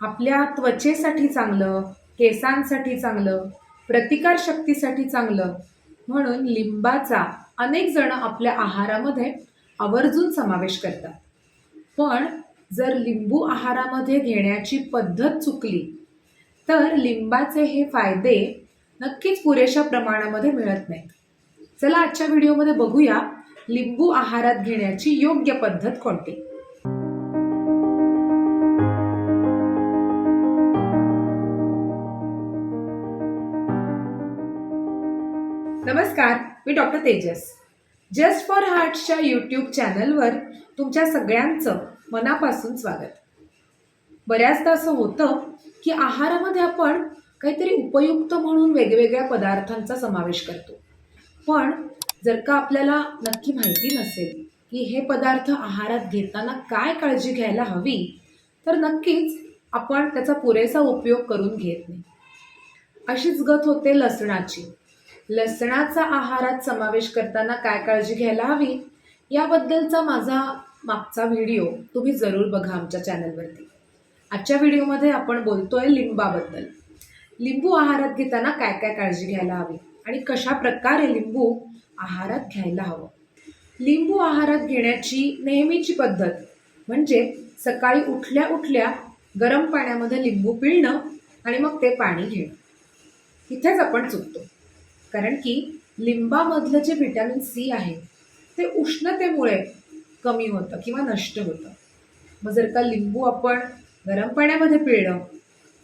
आपल्या त्वचेसाठी चांगलं केसांसाठी चांगलं प्रतिकारशक्तीसाठी चांगलं म्हणून लिंबाचा अनेक जण आपल्या आहारामध्ये आवर्जून समावेश करतात. पण जर लिंबू आहारामध्ये घेण्याची पद्धत चुकली तर लिंबाचे हे फायदे नक्कीच पुरेशा प्रमाणामध्ये मिळत नाहीत. चला आजच्या व्हिडिओमध्ये बघूया लिंबू आहारात घेण्याची योग्य पद्धत कोणती? नमस्कार मी डॉक्टर तेजस. जस्ट फॉर हार्टच्या यूट्यूब चॅनलवर तुमच्या सगळ्यांचं मनापासून स्वागत. बऱ्याचदा असं होतं की आहारामध्ये आपण काहीतरी उपयुक्त म्हणून वेगवेगळ्या पदार्थांचा समावेश करतो. पण जर का आपल्याला नक्की माहिती नसेल की हे पदार्थ आहारात घेताना काय काळजी घ्यायला हवी तर नक्कीच आपण त्याचा पुरेसा उपयोग करून घेत नाही. अशीच गत होते लसणाची. लसणाचा आहारात समावेश करताना काय काळजी घ्यायला हवी? याबद्दलचा माझा मागचा व्हिडिओ तुम्ही जरूर बघा आमच्या चॅनलवरती. आजच्या व्हिडिओमध्ये आपण बोलतोय लिंबाबद्दल. लिंबू आहारात घेताना काय काय काळजी घ्यायला हवी आणि कशा प्रकारे लिंबू आहारात घ्यायला हवं? लिंबू आहारात घेण्याची नेहमीची पद्धत म्हणजे सकाळी उठल्या उठल्या गरम पाण्यामध्ये लिंबू पिळणं आणि मग ते पाणी घेणं. इथेच आपण चुकतो. कारण की लिंबामधलं जे व्हिटॅमिन सी आहे ते उष्णतेमुळे कमी होतं किंवा नष्ट होतं. मग जर का लिंबू आपण गरम पाण्यामध्ये पिळलं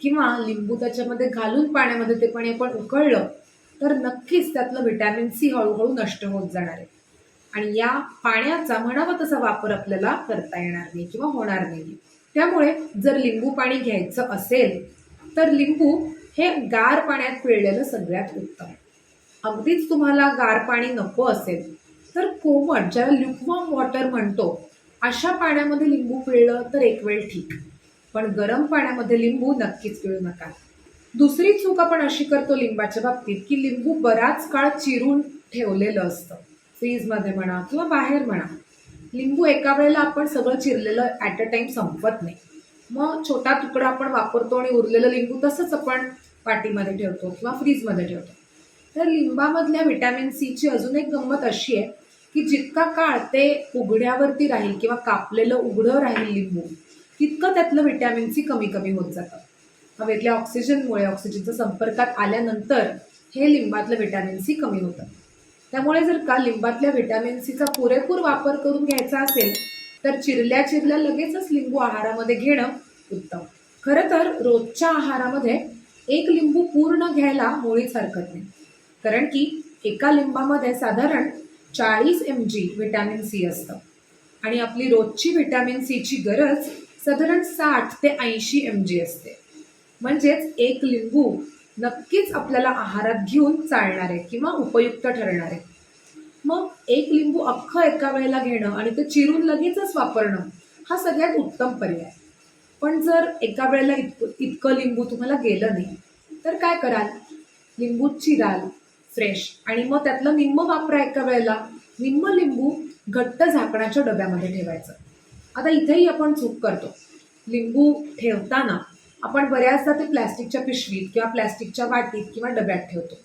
किंवा लिंबू त्याच्यामध्ये घालून पाण्यामध्ये ते पाणी आपण उकळलं तर नक्कीच त्यातलं व्हिटॅमिन सी हळूहळू नष्ट होत जाणार आहे. आणि या पाण्याचा म्हणावा तसा वापर आपल्याला करता येणार नाही किंवा होणार नाही. त्यामुळे जर लिंबू पाणी घ्यायचं असेल तर लिंबू हे गार पाण्यात पिळलेलं सगळ्यात उत्तम. अगदीच तुम्हाला गार पाणी नको असेल तर कोमट ज्याला ल्युकवॉर्म वॉटर म्हणतो अशा पाण्यामध्ये लिंबू पिळलं तर एक वेळ ठीक. पण गरम पाण्यामध्ये लिंबू नक्कीच पिळू नका. दुसरी चूक आपण अशी करतो लिंबाच्या बाबतीत की लिंबू बराच काळ चिरून ठेवलेलं असतं. फ्रीजमध्ये म्हणा किंवा बाहेर म्हणा. लिंबू एका वेळेला आपण सगळं चिरलेलं ॲट अ टाईम संपत नाही. मग छोटा तुकडा आपण वापरतो आणि उरलेलं लिंबू तसंच आपण पाटीमध्ये ठेवतो किंवा फ्रीजमध्ये ठेवतो. तर लिंबामधल्या व्हिटॅमिन सीची अजून एक गंमत अशी आहे की जितका काळ ते उघड्यावरती राहील किंवा कापलेलं उघडं राहील लिंबू तितकं त्यातलं व्हिटॅमिन सी कमी कमी होत जातं. हवेतल्या ऑक्सिजनमुळे ऑक्सिजनच्या संपर्कात आल्यानंतर हे लिंबातलं व्हिटॅमिन सी कमी होतं. त्यामुळे जर का लिंबातल्या व्हिटॅमिन सीचा पुरेपूर वापर करून घ्यायचा असेल तर चिरल्या चिरल्या लगेचच लिंबू आहारामध्ये घेणं उत्तम. खरं तर रोजच्या आहारामध्ये एक लिंबू पूर्ण घ्यायला मुळीच हरकत नाही. कारण की एका लिंबामध्ये साधारण चाळीस एम जी व्हिटॅमिन सी असतं. आणि आपली रोजची व्हिटॅमिन सीची गरज साधारण साठ ते ऐंशी एम जी असते. म्हणजेच एक लिंबू नक्कीच आपल्याला आहारात घेऊन चालणार आहे किंवा उपयुक्त ठरणार आहे. मग एक लिंबू अख्खं एका वेळेला घेणं आणि ते चिरून लगेचच वापरणं हा सगळ्यात उत्तम पर्याय. पण जर एका वेळेला इतकं इतकं लिंबू तुम्हाला गेलं नाही तर काय कराल? लिंबू चिराल फ्रेश आणि मग त्यातलं निम्म वापरा एका वेळेला. निम्म लिंबू घट्ट झाकणाच्या डब्यामध्ये ठेवायचं. आता इथेही आपण चूक करतो. लिंबू ठेवताना आपण बऱ्याचदा ते प्लॅस्टिकच्या पिशवीत किंवा प्लॅस्टिकच्या वाटीत किंवा डब्यात ठेवतो.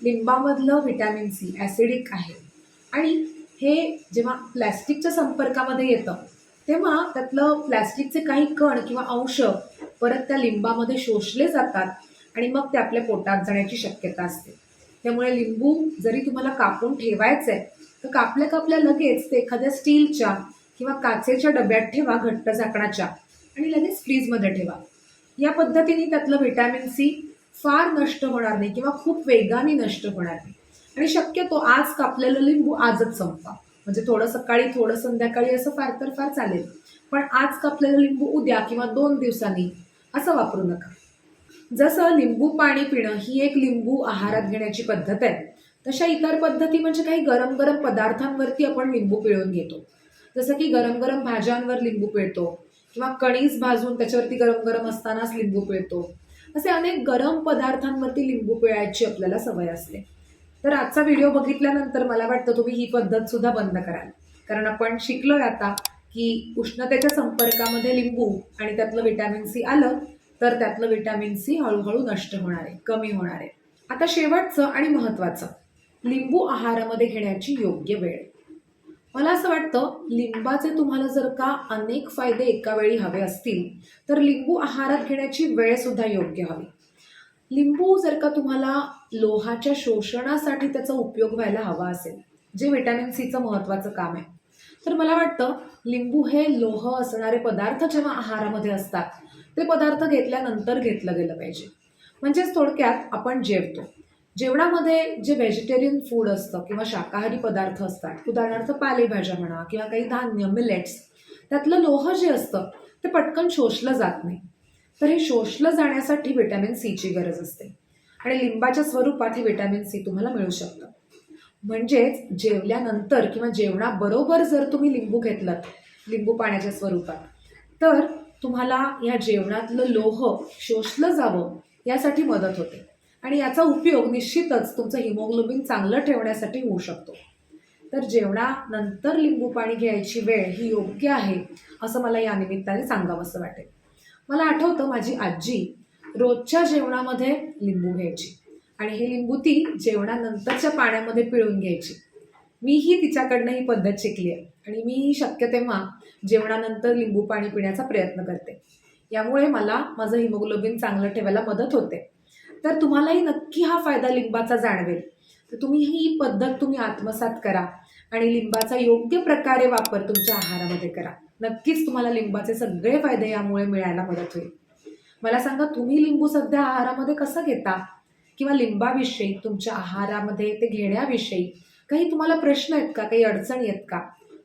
लिंबामधलं व्हिटॅमिन सी ॲसिडिक आहे. आणि हे जेव्हा प्लॅस्टिकच्या संपर्कामध्ये येतं तेव्हा त्यातलं प्लॅस्टिकचे काही कण किंवा अंश परत त्या लिंबामध्ये शोषले जातात आणि मग ते आपल्या पोटात जाण्याची शक्यता असते. त्यामुळे लिंबू जरी तुम्हाला कापून ठेवायचं आहे तर कापल्या कापल्या लगेच ते एखाद्या स्टीलच्या किंवा काचेच्या डब्यात ठेवा घट्ट झाकणाच्या आणि लगेच फ्रीजमध्ये ठेवा. या पद्धतीने त्यातलं व्हिटॅमिन सी फार नष्ट होणार नाही किंवा खूप वेगाने नष्ट होणार नाही. आणि शक्यतो आज कापलेलं लिंबू आजच संपवा म्हणजे थोडं सकाळी थोडं संध्याकाळी असं फार तर फार चालेल. पण आज कापलेलं लिंबू उद्या किंवा दोन दिवसांनी असं वापरू नका. जसं लिंबू पाणी पिणं ही एक लिंबू आहारात घेण्याची पद्धत आहे. तशा इतर पद्धती म्हणजे काही गरम गरम पदार्थांवरती आपण लिंबू पिळून घेतो. जसं की गरम गरम भाज्यांवर लिंबू पिळतो किंवा कणीस भाजून त्याच्यावरती गरम गरम असतानाच लिंबू पिळतो. असे अनेक गरम पदार्थांवरती लिंबू पिळायची आपल्याला सवय असते. तर आजचा व्हिडिओ बघितल्यानंतर मला वाटतं तुम्ही ही पद्धत सुद्धा बंद कराल. कारण आपण शिकलोय आता की उष्णतेच्या संपर्कामध्ये लिंबू आणि त्यातलं विटॅमिन सी आलं तर त्यातलं विटॅमिन सी हळूहळू नष्ट होणार आहे कमी होणार आहे. आता शेवटचं आणि महत्त्वाचं लिंबू आहारामध्ये घेण्याची योग्य वेळ. मला असं वाटतं लिंबाचे तुम्हाला जर का अनेक फायदे एका वेळी हवे असतील तर लिंबू आहारात घेण्याची वेळ सुद्धा योग्य हवी. लिंबू जर का तुम्हाला लोहाच्या शोषणासाठी त्याचा उपयोग व्हायला हवा असेल जे व्हिटॅमिन सीचं महत्त्वाचं काम आहे तर मला वाटतं लिंबू हे लोह असणारे पदार्थ जेव्हा आहारामध्ये असतात ते पदार्थ घेतल्यानंतर घेतलं गेलं पाहिजे. म्हणजेच थोडक्यात आपण जेवतो. जेवणामध्ये जे व्हेजिटेरियन फूड असतं किंवा शाकाहारी पदार्थ असतात उदाहरणार्थ पालेभाज्या म्हणा किंवा काही धान्य मिलेट्स त्यातलं लोह जे असतं ते पटकन शोषलं जात नाही. तर हे शोषलं जाण्यासाठी व्हिटॅमिन सीची गरज असते. आणि लिंबाच्या स्वरूपात हे व्हिटॅमिन सी तुम्हाला मिळू शकतं. म्हणजेच जेवल्यानंतर किंवा जेवणाबरोबर जर तुम्ही लिंबू घेतलं लिंबू पाण्याच्या स्वरूपात तर तुम्हाला या जेवणातलं लोह शोषलं जावं यासाठी मदत होते. आणि याचा उपयोग निश्चितच तुमचं हिमोग्लोबिन चांगलं ठेवण्यासाठी होऊ शकतो. तर जेवणानंतर लिंबू पाणी घ्यायची वेळ ही योग्य आहे असं मला या निमित्ताने सांगावंसं वाटेल. मला आठवतं माझी आजी रोजच्या जेवणामध्ये लिंबू घ्यायची. आणि हे लिंबू ती जेवणानंतरच्या पाण्यामध्ये पिळून घ्यायची. मीही तिच्याकडनं ही पद्धत शिकली आहे आणि मी शक्य तेव्हा जेवणानंतर लिंबू पाणी पिण्याचा प्रयत्न करते. यामुळे मला माझं हिमोग्लोबिन चांगलं ठेवायला मदत होते. तर तुम्हालाही नक्की हा फायदा लिंबाचा जाणवेल. तर तुम्ही ही पद्धत तुम्ही आत्मसात करा आणि लिंबाचा योग्य प्रकारे वापर तुमच्या आहारामध्ये करा. नक्कीच तुम्हाला लिंबाचे सगळे फायदे यामुळे मिळायला मदत होईल. मला सांगा तुम्ही लिंबू सध्या आहारामध्ये कसं घेता? किंवा लिंबाविषयी तुमच्या आहारामध्ये ते घेण्याविषयी काही तुम्हाला प्रश्न आहेत का? काही अडचणी आहेत का?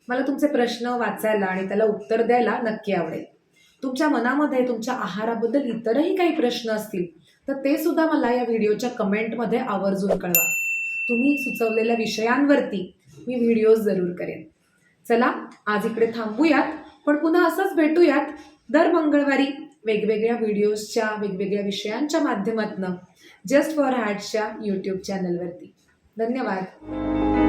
मला तुमचे प्रश्न वाचायला आणि त्याला उत्तर द्यायला नक्की आवडेल. तुमच्या मनामध्ये तुमच्या आहाराबद्दल इतरही काही प्रश्न असतील तर ते सुद्धा मला या व्हिडिओच्या कमेंटमध्ये आवर्जून कळवा. तुम्ही सुचवलेल्या विषयांवरती मी व्हिडिओज जरूर करेन. चला आज इकडे थांबूयात पण पुन्हा असंच भेटूयात दर मंगळवारी वेगवेगळ्या व्हिडिओजच्या वेगवेगळ्या विषयांच्या माध्यमातून जस्ट फॉर हॅटच्या यूट्यूब चॅनलवरती धन्यवाद.